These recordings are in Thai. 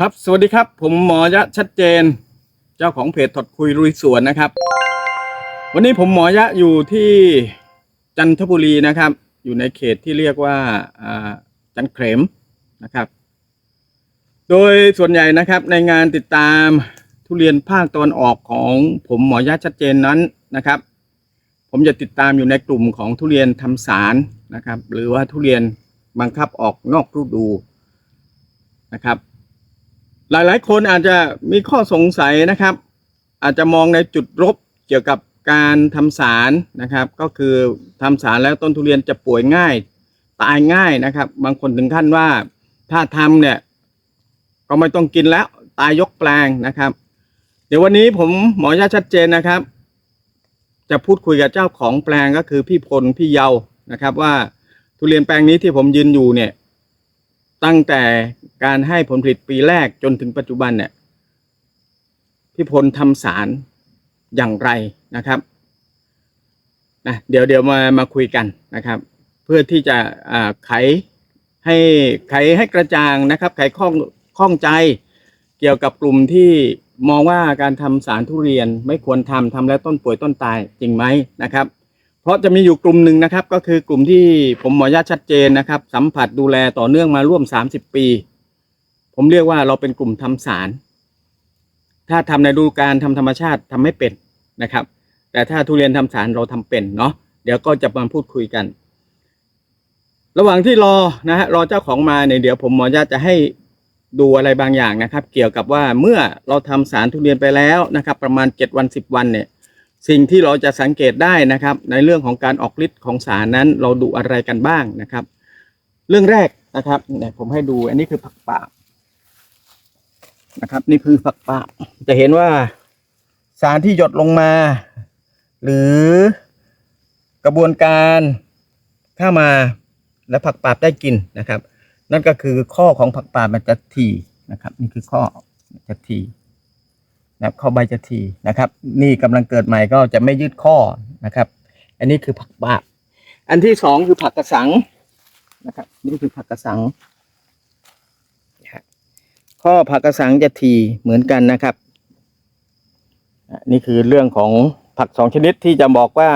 ครับ สวัสดีครับ ผมหมอยะชัดเจน เจ้าของเพจถดคุยลุยสวนนะครับ วันนี้ผมหมอยะอยู่ที่จันทบุรีนะครับ อยู่ในเขตที่เรียกว่าจันเขมนะครับ โดยส่วนใหญ่นะครับในงานติดตามทุเรียนภาคตะวันออกของผมหมอยะชัดเจนนั้นนะครับ ผมจะติดตามอยู่ในกลุ่มของทุเรียนทำสารนะครับ หรือว่าทุเรียนบังคับออกนอกฤดูนะครับ หลายๆ คนอาจจะมีข้อสงสัยนะครับ อาจจะมองในจุดลบเกี่ยวกับการทำสารนะครับ ก็คือทำสารแล้วต้นทุเรียนจะป่วยง่าย ตายง่ายนะครับ บางคนถึงขั้นว่าถ้าทำเนี่ย ก็ไม่ต้องกินแล้วตายยกแปลงนะครับ เดี๋ยววันนี้ผมหมอยาชัดเจนนะครับ จะพูดคุยกับเจ้าของแปลงก็คือพี่พลพี่เยานะครับ ว่าทุเรียนแปลงนี้ที่ผมยืนอยู่เนี่ย ตั้งแต่การให้ผลผลิตปีแรกจนถึงปัจจุบันเนี่ยพี่พลทำสารอย่างไรนะครับนะเดี๋ยวเดี๋ยวมามาคุยกันนะครับ เพื่อที่จะไขให้ไขให้กระจ่างนะครับ ไขข้องข้องใจเกี่ยวกับกลุ่มที่มองว่าการทำสารทุเรียนไม่ควรทำทำแล้วต้นป่วยต้นตายจริงไหมนะครับ เพราะจะมีอยู่กลุ่มหนึ่งนะครับ ก็คือกลุ่มที่ผมหมอญาติชัดเจนนะครับ สัมผัสดูแลต่อเนื่องมาร่วม 30 ปี ผมเรียกว่าเราเป็นกลุ่มทำสาร ถ้าทำในดูการทำธรรมชาติทำไม่เป็นนะครับ แต่ถ้าทุเรียนทำสารเราทำเป็นเนาะเดี๋ยวก็จะมาพูดคุยกัน ระหว่างที่รอนะฮะรอเจ้าของมาเนี่ยเดี๋ยวผมหมอญาติจะให้ดูอะไรบางอย่างนะครับ เกี่ยวกับว่าเมื่อเราทำสารทุเรียนไปแล้วนะครับ ประมาณ 7 วัน 10 วันเนี่ย สิ่งที่เราจะสังเกตได้นะครับ ในเรื่องของการออกฤทธิ์ของสารนั้น เราดูอะไรกันบ้างนะครับ เรื่องแรกนะครับเนี่ยผมให้ดูอันนี้คือผักป่านะครับ นี่คือผักป่าจะเห็นว่าสารที่หยดลงมา หรือกระบวนการเข้ามาและผักป่าได้กินนะครับ นั่นก็คือข้อของผักป่ามันจะทีนะครับ นี่คือข้อจะที นะครับข้อใบจะทีนะครับ นี่กำลังเกิดใหม่ก็จะไม่ยืดข้อนะครับ อันนี้คือผักบาบอันที่สองคือผักกระสังนะครับ นี่คือผักกระสังข้อผักกระสังจะทีเหมือนกันนะครับนี่คือเรื่องของผักสองชนิดที่จะบอกว่า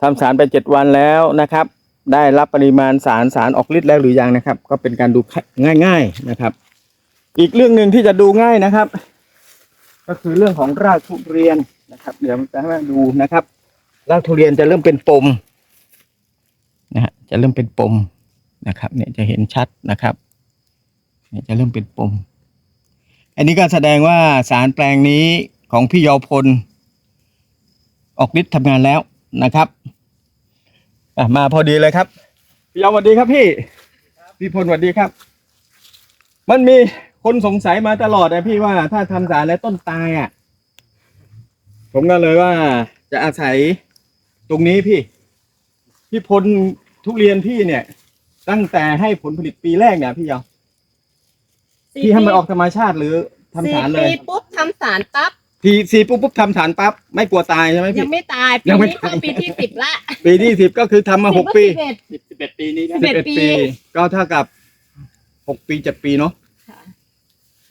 ทำสารไปเจ็ดวันแล้วนะครับ ได้รับปริมาณสารสารออกฤทธิ์แล้วหรือยังนะครับ ก็เป็นการดูง่าย ๆนะครับ อีกเรื่องหนึ่งที่จะดูง่ายนะครับ ก็คือเรื่องของรากทุเรียนนะครับ เดี๋ยวจะให้มาดูนะครับ รากทุเรียนจะเริ่มเป็นปมนะฮะจะเริ่มเป็นปมนะครับ เนี่ยจะเห็นชัดนะครับเนี่ยจะเริ่มเป็นปม อันนี้ก็แสดงว่าสารแปลงนี้ของพี่เยาวพล ออกฤทธิ์ทำงานแล้วนะครับอะมาพอดีเลยครับ พี่เยาวสวัสดีครับพี่พี่พลสวัสดีครับ มันมี คนสงสัยมาตลอดนะพี่ว่าถ้าทำสารแล้วต้นตายอะ ผมก็เลยว่าจะอาศัยตรงนี้พี่ พี่พลทุเรียนพี่เนี่ย ตั้งแต่ให้ผลผลิตปีแรกเนี่ยพี่เยาสี่พี่ให้มันออกธรรมชาติหรือทำสารเลยสี่ปีปุ๊บทำสารปั๊บทีสีปุ๊บปุ๊บทำสารปั๊บไม่กลัวตายใช่ไหมยัพี่ งไม่ตายปียังไม่นี้เข้าตายปีที่สิบละปีที่สิบก็คือทำมาหกปี สิบเอ็ด สิบเอ็ดปีนี้นะ สิบเอ็ดปี ก็เท่ากับหกปีเจ็ดปีเนาะค่ะ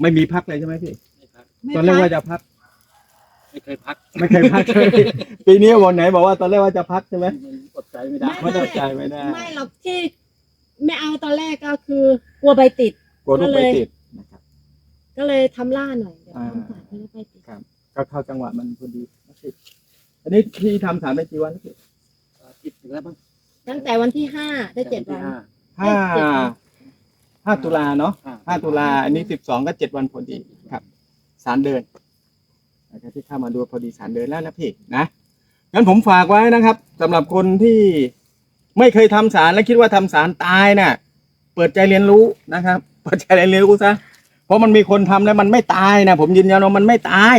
ไม่มีพักเลยใช่ไหมพี่ ไม่พักไม่ตอนแรกพัว่ากจะพัก ไม่เคยพักไม่เคยพักเลยปีนี้วันไหนบอกว่าตอนแรกว่าจะพักใช่ไหมมันอดใจไม่ได้ไม่ ได้ใจไม่ได้ไม่หรอกที่ไม่เอาตอนแรกก็คือกลัวใบติด กลัวลูกไปติดนะครับ ก็เลยทำล่าหน่อยเดี๋ยวอ่า ทำสารให้ใบติดครับ ก็เข้าจังหวะมันพอดีนะครับอันนี้พี่ทำสารไปกี่วันพี่อาทิตย์ถึงแล้วมั้งตั้งแต่วันที่ห้าได้เจ็ดวันที่ห้าห้า ห้าตุลาเนาะห้าห้าตุลาอันนี้สิบสองก็เจ็ดวันพอดีครับสารเดินนะครับที่เข้ามาดูพอดีสารเดินแล้วนะพี่นะงั้นผมฝากไว้นะครับสำหรับคนที่ไม่เคยทำสารและคิดว่าทำสารตายน่ะ เปิดใจเรียนรู้นะครับ เปิดใจเรียนรู้ซะเพราะมันมีคนทำแล้วมันไม่ตายนะผมยืนยันว่ามันไม่ตาย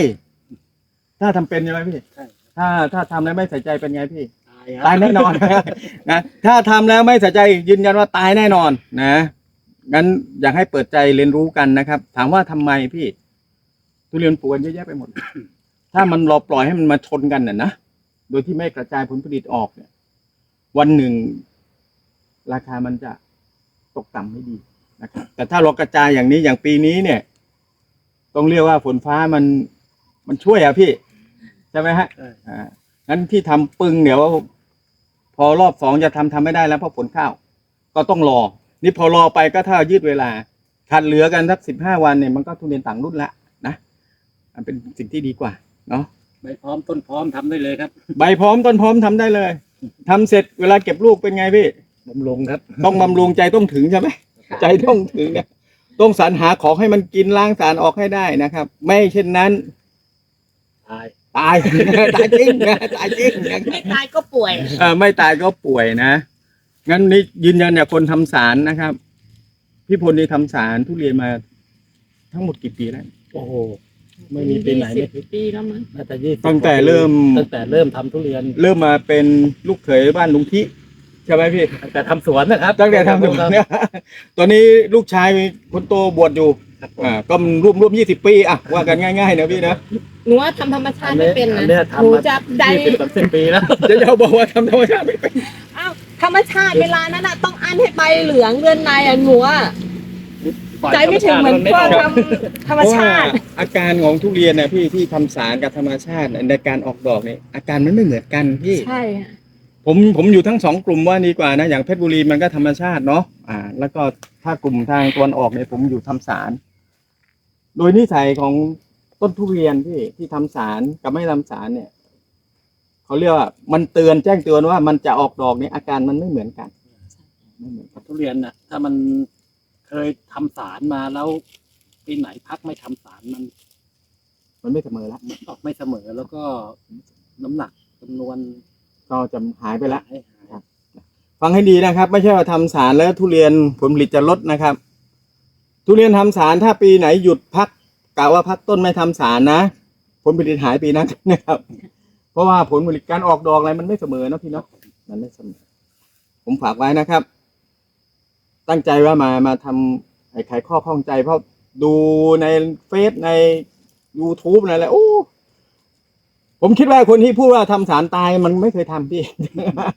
ถ้าทำเป็นใช่ไหมพี่ใช่ถ้าถ้าทำแล้วไม่ใส่ใจเป็นไงพี่ตายฮะตายแน่นอนนะถ้าทำแล้วไม่ใส่ใจยืนยันว่าตายแน่นอนนะ งั้นอยากให้เปิดใจเรียนรู้กันนะครับ ถามว่าทำไมพี่ทุเรียนปลูกกันเยอะแยะไปหมด ถ้ามันเราปล่อยให้มันมาชนกันน่ะนะโดยที่ไม่กระจายผลผลิตออกเนี่ย วันหนึ่ง ราคามันจะตกต่ำไม่ดีนะครับ แต่ถ้าเรากระจายอย่างนี้อย่างปีนี้เนี่ย ต้องเรียกว่าฝนฟ้ามันมันช่วยอะพี่ใช่ไหมฮะใช่อ่างั้นที่ทำปึงเดี๋ยวพอรอบสองจะทำทำไม่ได้แล้วเพราะฝนข้าว ก็ต้องรอ นี่พอรอไปก็ถ้ายืดเวลาขาดเหลือกันสักสิบห้าวันเนี่ยมันก็ทุเรียนต่างรุ่นละนะมันเป็นสิ่งที่ดีกว่าเนาะใบพร้อมต้นพร้อมทำได้เลยครับ ใบพร้อมต้นพร้อมทำได้เลยทำเสร็จเวลาเก็บลูกเป็นไงพี่บำรุงครับ ต้องบำรุงใจต้องถึงใช่ไหมใจต้องถึงเนี่ยต้องสรรหาของให้มันกินล้างสารออกให้ได้นะครับ ไม่เช่นนั้น ตาย ตาย ตายจริงนะตายจริงนะครับไม่ตายก็ป่วย เออไม่ตายก็ป่วยนะ งั้นนี่ยืนยันเนี่ยคนทำสารนะครับ พี่พลนี่ทำสารทุเรียนมาทั้งหมดกี่ปีแล้วโอ้โหไม่มีปีไหนสิไม่บปีแล้วมั้งน่าจะยี่สิบตั้งแต่เริ่มตั้งแต่เริ่มทำทุเรียน เริ่มมาเป็นลูกเขยบ้านลุงทิใช่ไหมพี่ตั้งแต่ทำสวนนะครับตั้งแต่ทำสวนเนี่ยตอนนี้ลูกชายคนโตบวชอยู่ครับอ่าก็ร่วมร่วมยี่สิบปีอะว่ากันง่ายๆนะพี่นะหนูว่าทำธรรมชาติไม่เป็นอันะนเนี้ยหนูทำมาจะใจยี่สิบสามสิบปีแล้วจะจะบอกว่าทำธรรมชาติไม่เป็นอ้าว ธรรมชาติเวลานั้นน่ะต้องอั้นให้ใบเหลืองเดือนในอะหนูว่าใจไม่ถึงเหมือนพวกทำธรรมชาติ เพราะว่าอาการของทุเรียนนะพี่ที่ทำสารกับธรรมชาติในการออกดอกเนี่ยอาการมันไม่เหมือนกันพี่ ใช่ค่ะผมผมอยู่ทั้งสองกลุ่มว่าดีกว่านะอย่างเพชรบุรีมันก็ธรรมชาติเนาะอ่า แล้วก็ถ้ากลุ่มทางตะวันออกเนี่ยผมอยู่ทำสาร โดยนิสัยของต้นทุเรียนที่ที่ทำสารกับไม่ทำสารเนี่ย เขาเรียกว่ามันเตือนแจ้งเตือนว่ามันจะออกดอกเนี่ยอาการมันไม่เหมือนกันไม่เหมือนกันทุเรียนน่ะถ้ามันเคยทำสารมาแล้วปีไหนพักไม่ทำสารมันมันไม่เสมอละออกไม่เสมอแล้วก็น้ำหนักจำนวนก็จะหายไปละ หายหายฟังให้ดีนะครับ ไม่ใช่ว่าทำสารแล้วทุเรียนผลผลิตจะลดนะครับ ทุเรียนทำสารถ้าปีไหนหยุดพักกะว่าพักต้นไม่ทำสารนะ ผลผลิตหายปีนั้นนะครับ เพราะว่าผลผลิตการออกดอกอะไรมันไม่เสมอเนอะพี่เนาะมันไม่เสมอ ผมฝากไว้นะครับ ตั้งใจว่ามามาทำไอ้ไขข้อข้องใจ เพราะดูในเฟซใน YouTube ในอะไรโอ้ผมคิดว่าคนที่พูดว่าทำสารตายมันไม่เคยทำพี่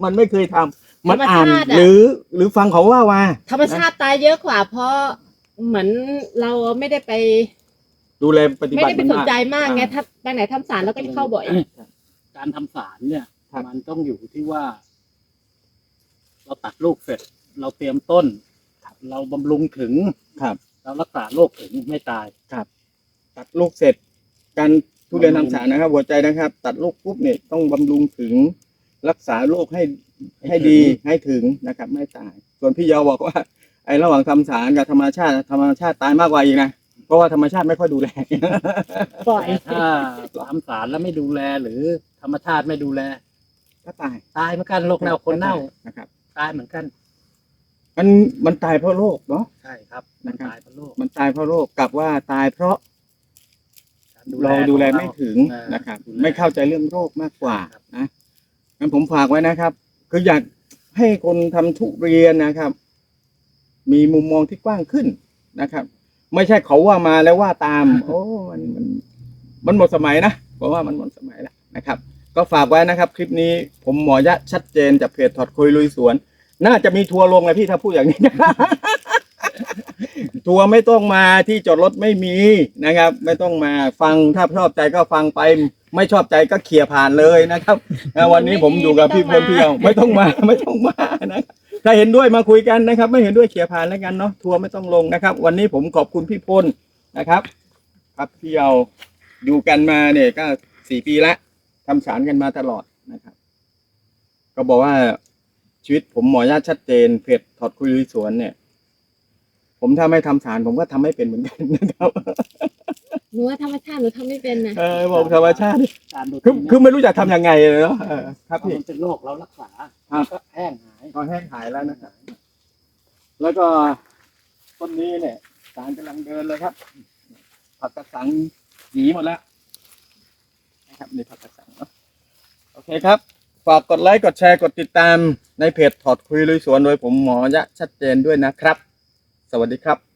มันไม่เคยทำมันอ่านธรรมชาติอะหรือ หรือฟังเขาว่าว่า ธรรมชาติตายเยอะกว่า เพราะเหมือนเราไม่ได้ไป ดูแลปฏิไม่บัติได้ไปมันสนใจมากไงอ่ถ้าไปไหนทำสารเราก็จะเข้าบ่อย การทำสารเนี่ย ครับ มันต้องอยู่ที่ว่า เราตัดลูกเสร็จ เราเตรียมต้น เราบำรุงถึง ครับ เรารักษาโรคถึงไม่ตาย ตัดลูกเสร็จ การทุเรียนทำสารนะครับ หัวใจนะครับ ตัดลูกปุ๊บเนี่ยต้องบำรุงถึงรักษาโรคให้ให้ดีให้ถึงนะครับ ไม่ตาย ส่วนพี่เยาบอกว่า ไอ้ระหว่างทำสารกับธรรมชาติธรรมชาติตายมากกว่าอีกนะเพราะว่าธรรมชาติไม่ค่อยดูแล ปล่อย ถ้าทำสารแล้วไม่ดูแลหรือ ธรรมชาติไม่ดูแล ก็ตายตายเหมือนกันโรคเน่าคนเน่านะครับ ตายเหมือนกัน มันมันตายเพราะโรคเนาะใช่ครับ มันนะครับตายเพราะโรคมันตายเพราะโรคกับว่าตายเพราะกเราดูแลของไม่ถึงอ่านะครับดูแลไม่เข้าใจเรื่องโรคมากกว่าครับนะงั้นผมฝากไว้นะครับ คืออยากให้คนทำทุเรียนนะครับ มีมุมมองที่กว้างขึ้นนะครับ ไม่ใช่เขาว่ามาแล้วว่าตาม โอ้มันมันมันหมดสมัยนะเพราะว่ามันหมดสมัยแล้ว นะครับ ก็ฝากไว้นะครับ คลิปนี้ผมหมอยะชัดเจนจากเพจถอดคุยลุยสวน น่าจะมีทัวร์ลงเลยพี่ถ้าพูดอย่างนี้ ทัวร์ไม่ต้องมาที่จอดรถไม่มีนะครับ ไม่ต้องมาฟังถ้าชอบใจก็ฟังไป ไม่ชอบใจก็เขี่ยผ่านเลยนะครับอ่าวันนี้ผมอยู่กับพี่พลเพียวไม่ต้องมาไม่ต้องมานะครับถ้าเห็นด้วยมาคุยกันนะครับ ไม่เห็นด้วยเขี่ยผ่านแล้วกันเนาะทัวร์ไม่ต้องลงนะครับ วันนี้ผมขอบคุณพี่พลนะครับ ครับพี่เอาอยู่กันมาเนี่ยก็สี่ปีแล้ว ทำสารกันมาตลอดนะครับ ก็บอกว่าชีวิตผมหมอญาติชัดเจนเพจถอดคุยลุยสวนเนี่ย ผมถ้าไม่ทำสารผมก็ทำไม่เป็นเหมือนกันนะครับหนูว่าธรรมชาติหนูทำไม่เป็นนะเออบอกธรรมชาติการดูคือคือไม่รู้จะทำยังไงเลยเนาะเออครับถ้าพี่มันเป็นโรคเรารักษาครับก็แห้งหายก็แห้งหายแล้วนะครับแล้วก็ต้นนี้เนี่ยสารกำลังเดินเลยครับผักกระสังหนีหมดแล้ว นะครับนี่ผักกระสังเนาะโอเคครับ ฝากกดไลค์กดแชร์กดติดตามในเพจถอดคุยลุยสวนโดยผมหมอยะชัดเจนด้วยนะครับ สวัสดีครับ